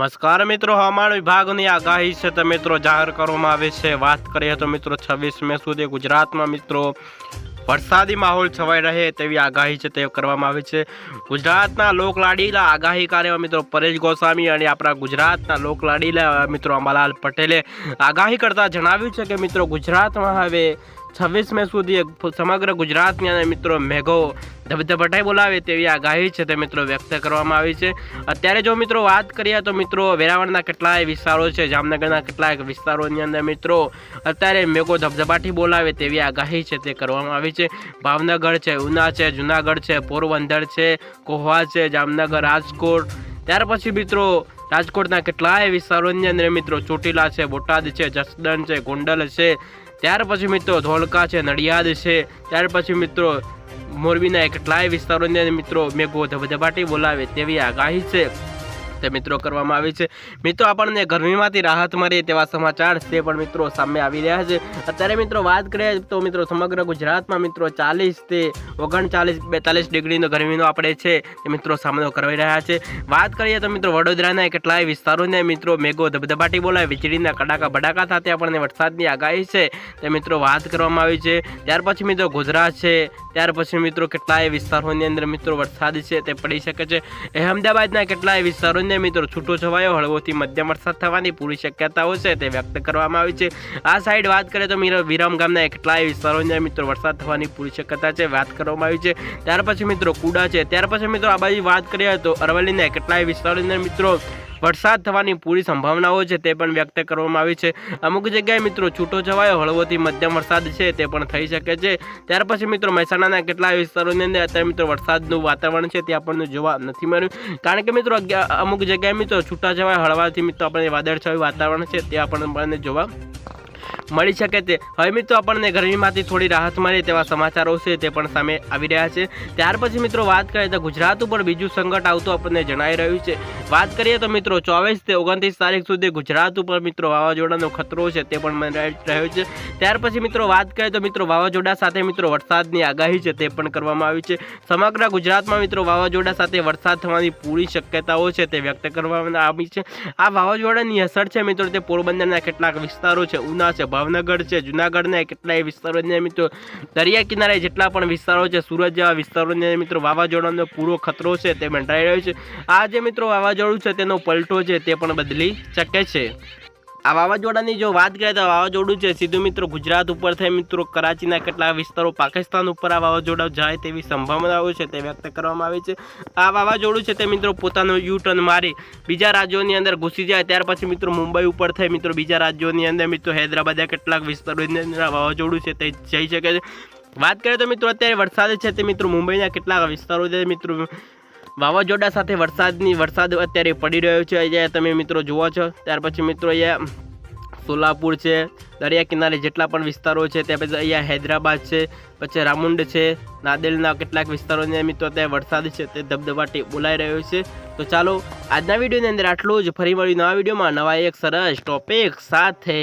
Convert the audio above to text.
નમસ્કાર મિત્રો, હવામાન વિભાગની આગાહી છે તો મિત્રો જાહેર કરવામાં આવે છે. વાત કરીએ તો મિત્રો, છવ્વીસ મે સુધી ગુજરાતમાં મિત્રો વરસાદી માહોલ છવાઈ રહે તેવી આગાહી છે તે કરવામાં આવી છે. ગુજરાતના લોકલાડીલા આગાહીકાર એવા મિત્રો પરેશ ગોસ્વામી અને આપણા ગુજરાતના લોકલાડીલા મિત્રો અંબાલાલ પટેલે આગાહી કરતા જણાવ્યું છે કે મિત્રો ગુજરાતમાં હવે છવ્વીસ મે સુધી સમગ્ર ગુજરાતની અંદર મિત્રો મેઘો ધબધબટાઈ બોલાવે તેવી આગાહી છે તે મિત્રો વ્યક્ત કરવામાં આવી છે. અત્યારે જો મિત્રો વાત કરીએ તો મિત્રો વેરાવળના કેટલાય વિસ્તારો છે, જામનગરના કેટલાક વિસ્તારોની અંદર મિત્રો અત્યારે મેઘો ધબધબાટી બોલાવે તેવી આગાહી છે તે કરવામાં આવી છે. ભાવનગર છે, ઉના છે, જુનાગઢ છે, પોરબંદર છે, કોહવા છે, જામનગર, રાજકોટ. ત્યાર પછી મિત્રો રાજકોટના કેટલાય વિસ્તારોની અંદર મિત્રો ચોટીલા છે, બોટાદ છે, જસદણ છે, ગોંડલ છે ત્યાર પછી મિત્રો ધોળકા છે, નડિયાદ છે. ત્યાર પછી મિત્રો મોરબીના કેટલાય વિસ્તારોની મિત્રો મેઘો ધબધબાટી બોલાવે તેવી આગાહી છે. તે મિત્રો કરવામાં આવી છે. મિત્રો, આપણને ગરમીમાંથી રાહત મળે તેવા સમાચાર તે પણ મિત્રો સામે આવી રહ્યા છે. અત્યારે મિત્રો વાત કરીએ તો મિત્રો સમગ્ર ગુજરાતમાં મિત્રો ચાલીસ તે ઓગણચાલીસ, બેતાલીસ ડિગ્રીનો ગરમીનો આપણે છે તે મિત્રો સામનો કરવાઈ રહ્યા છે. વાત કરીએ તો મિત્રો વડોદરાના કેટલાય વિસ્તારોને મિત્રો મેઘો ધબધબાટી બોલાય વીજળીના કડાકા બડાકા સાથે આપણને વરસાદની આગાહી છે તે મિત્રો વાત કરવામાં આવી છે. ત્યાર પછી મિત્રો ગુજરાત છે ત્યાર પછી મિત્રો કેટલાય વિસ્તારોની અંદર મિત્રો વરસાદ છે, તે પડી શકે છે. અહેમદાબાદના કેટલાય વિસ્તારોની મિત્રો છૂટો છવાયો, હળવોથી મધ્યમ વરસાદ થવાની પૂરી શક્યતાઓ છે, તે વ્યક્ત કરવામાં આવી છે. આ સાઈડ વાત કરીએ તો વિરામ ગામના કેટલાય વિસ્તારોની મિત્રો વરસાદ થવાની પૂરી શક્યતા છે, વાત કરવામાં આવી છે. ત્યાર પછી મિત્રો કુડા છે, ત્યાર પછી મિત્રો આ બાજુ વાત કરીએ તો અરવલ્લીના કેટલાય વિસ્તારોની મિત્રો વરસાદ થવાની પૂરી સંભાવનાઓ છે તે પણ વ્યક્ત કરવામાં આવી છે. અમુક જગ્યાએ મિત્રો છૂટો છવાયો, હળવોથી મધ્યમ વરસાદ છે તે પણ થઈ શકે છે. ત્યાર પછી મિત્રો મહેસાણાના કેટલાય વિસ્તારોની અંદર અત્યારે મિત્રો વરસાદનું વાતાવરણ છે તે આપણને જોવા નથી મળ્યું. કારણ કે મિત્રો અમુક જગ્યાએ મિત્રો છૂટા છવાયા, હળવાથી મિત્રો આપણને વાદળછાયું વાતાવરણ છે તે આપણને જોવા મળી શકે તે. હવે મિત્રો, આપણને ગરમીમાંથી થોડી રાહત મળે તેવા સમાચારો છે તે પણ સામે આવી રહ્યા છે. ત્યાર પછી મિત્રો, વાત કરીએ તો ગુજરાત ઉપર બીજું સંકટ આવતું આપણને જણાઈ રહ્યું છે. વાત કરીએ તો મિત્રો, ચોવીસ તે ઓગણત્રીસ તારીખ સુધી ગુજરાત ઉપર મિત્રો વાવાઝોડાનો ખતરો છે તે પણ રહ્યો છે. ત્યાર પછી મિત્રો, વાત કરીએ તો મિત્રો, વાવાઝોડા સાથે મિત્રો વરસાદની આગાહી છે તે પણ કરવામાં આવી છે. સમગ્ર ગુજરાતમાં મિત્રો, વાવાઝોડા સાથે વરસાદ થવાની પૂરી શક્યતાઓ છે તે વ્યક્ત કરવામાં આવી છે. આ વાવાઝોડાની અસર છે મિત્રો, તે પોરબંદરના કેટલાક વિસ્તારો છે. ઉના છે. ભાવનગર છે, જુનાગઢના કેટલાય વિસ્તારોની મિત્રો દરિયા કિનારે જેટલા પણ વિસ્તારો છે, સુરત જેવા વિસ્તારોની મિત્રો વાવાઝોડાનો પૂરો ખતરો છે તે મંડાઈ રહ્યો છે. આ જે મિત્રો વાવાઝોડું છે, તેનો પલટો છે, તે પણ બદલી શકે છે. આ વાવાઝોડાની જો વાત કરીએ તો વાવાઝોડું છે, સીધું મિત્રો ગુજરાત ઉપર થઈ મિત્રો, કરાચીના કેટલા વિસ્તારો પાકિસ્તાન ઉપર આ વાવાઝોડા જાય તેવી સંભાવનાઓ છે તે વ્યક્ત કરવામાં આવી છે. આ વાવાઝોડું છે તે મિત્રો પોતાનો યુ ટર્ન મારી બીજા રાજ્યોની અંદર ઘૂસી જાય, ત્યાર પછી મિત્રો મુંબઈ ઉપર થઈ મિત્રો, બીજા રાજ્યોની અંદર મિત્રો હૈદરાબાદના કેટલાક વિસ્તારોની અંદર વાવાઝોડું છે તે જઈ શકે છે. વાત કરીએ તો મિત્રો, અત્યારે વરસાદ છે તે મિત્રો મુંબઈના કેટલાક વિસ્તારો છે મિત્રો વાવાઝોડા સાથે વરસાદની, વરસાદ અત્યારે પડી રહ્યો છે. અહીંયા તમે મિત્રો જુઓ છો. ત્યાર પછી મિત્રો અહીંયા સોલાપુર છે, દરિયા કિનારે જેટલા પણ વિસ્તારો છે, ત્યાં પછી અહીંયા હૈદરાબાદ છે, પછી રામુંડ છે, નાદેલના કેટલાક વિસ્તારોને મિત્રો અત્યારે વરસાદ છે, તે ધબધબાટી બોલાઈ રહ્યો છે. તો ચાલો, આજના વિડીયોની અંદર આટલું જ. ફરી મળ્યું નવા વિડીયોમાં. નવા એક સરસ ટોપિક સાથે.